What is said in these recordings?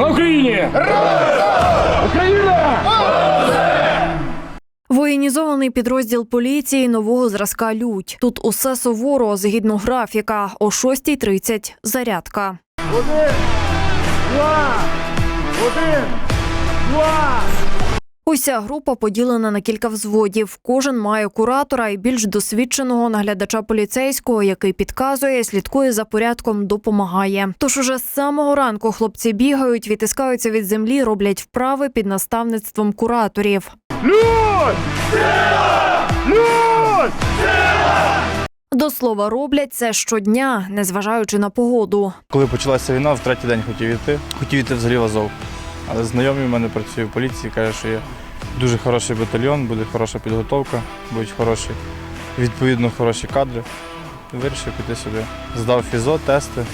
Слава Україні! Україна! Воєнізований підрозділ поліції нового зразка Лють. Тут усе суворо згідно графіка. О 6.30 зарядка. Один, два, один, два. Уся група поділена на кілька взводів. Кожен має куратора і більш досвідченого наглядача поліцейського, який підказує, слідкує за порядком, допомагає. Тож уже з самого ранку хлопці бігають, відтискаються від землі, роблять вправи під наставництвом кураторів. Сила! Людь! До слова, роблять це щодня, незважаючи на погоду. Коли почалася війна, в третій день хотів йти. Хотів йти взагалі в Азов. Але знайомий в мене працює в поліції, каже, що є дуже хороший батальйон, буде хороша підготовка, будуть хороші, відповідно, хороші кадри. Вирішив піти сюди. Здав фізо, тести,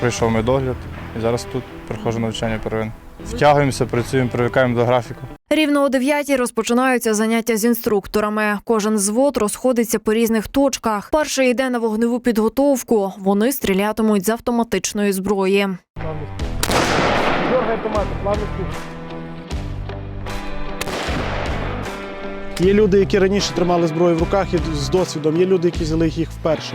пройшов медогляд і зараз тут проходжу навчання первин. Втягуємося, працюємо, привикаємо до графіку. Рівно о 9 розпочинаються заняття з інструкторами. Кожен взвод розходиться по різних точках. Перший йде на вогневу підготовку. Вони стрілятимуть з автоматичної зброї. Дергай автомат, плавно. Є люди, які раніше тримали зброю в руках і з досвідом, є люди, які взяли їх вперше.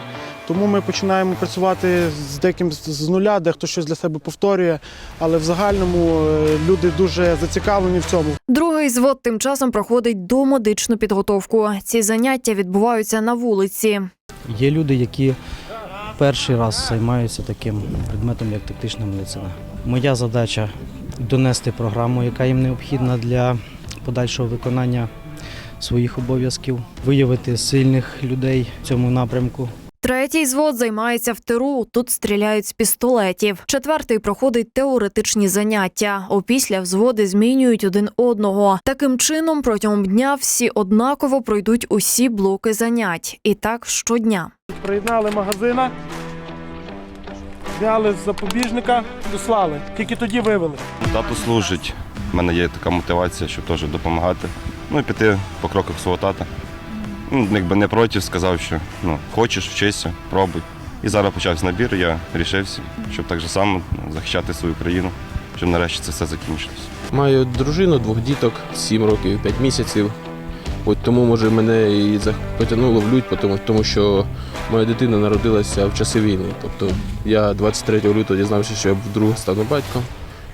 Тому ми починаємо працювати з деяким з- з нуля, дехто щось для себе повторює, але в загальному е, люди дуже зацікавлені в цьому. Другий звод тим часом проходить домедичну підготовку. Ці заняття відбуваються на вулиці. Є люди, які перший раз займаюся таким предметом, як тактична медицина. Моя задача донести програму, яка їм необхідна для подальшого виконання своїх обов'язків, виявити сильних людей в цьому напрямку. Третій звод займається в тиру. Тут стріляють з пістолетів. Четвертий проходить теоретичні заняття. Опісля взводи змінюють один одного. Таким чином, протягом дня всі однаково пройдуть усі блоки занять. І так щодня. Приєднали магазина, зняли з запобіжника, дослали. Тільки тоді вивели. Тато служить. У мене є така мотивація, щоб теж допомагати. Ну і піти по кроках свого тата. Ну, якби не проти, сказав, що ну, хочеш, вчися, пробуй. І зараз почався набір, я рішився, щоб так же само ну, захищати свою країну, щоб нарешті це все закінчилось. Маю дружину, двох діток, 7 років, 5 місяців. От тому, може, мене і потягнуло в лють, тому, тому що моя дитина народилася в часи війни. Тобто я 23 лютого дізнався, що я вдруге стану батьком,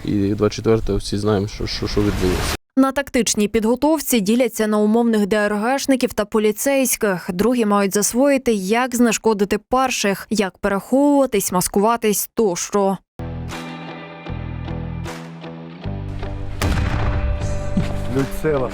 і 24-го всі знаємо, що, що, що відбулося. На тактичній підготовці діляться на умовних ДРГшників та поліцейських. Другі мають засвоїти, як знешкодити перших, як переховуватись, маскуватись тощо. Людь сила.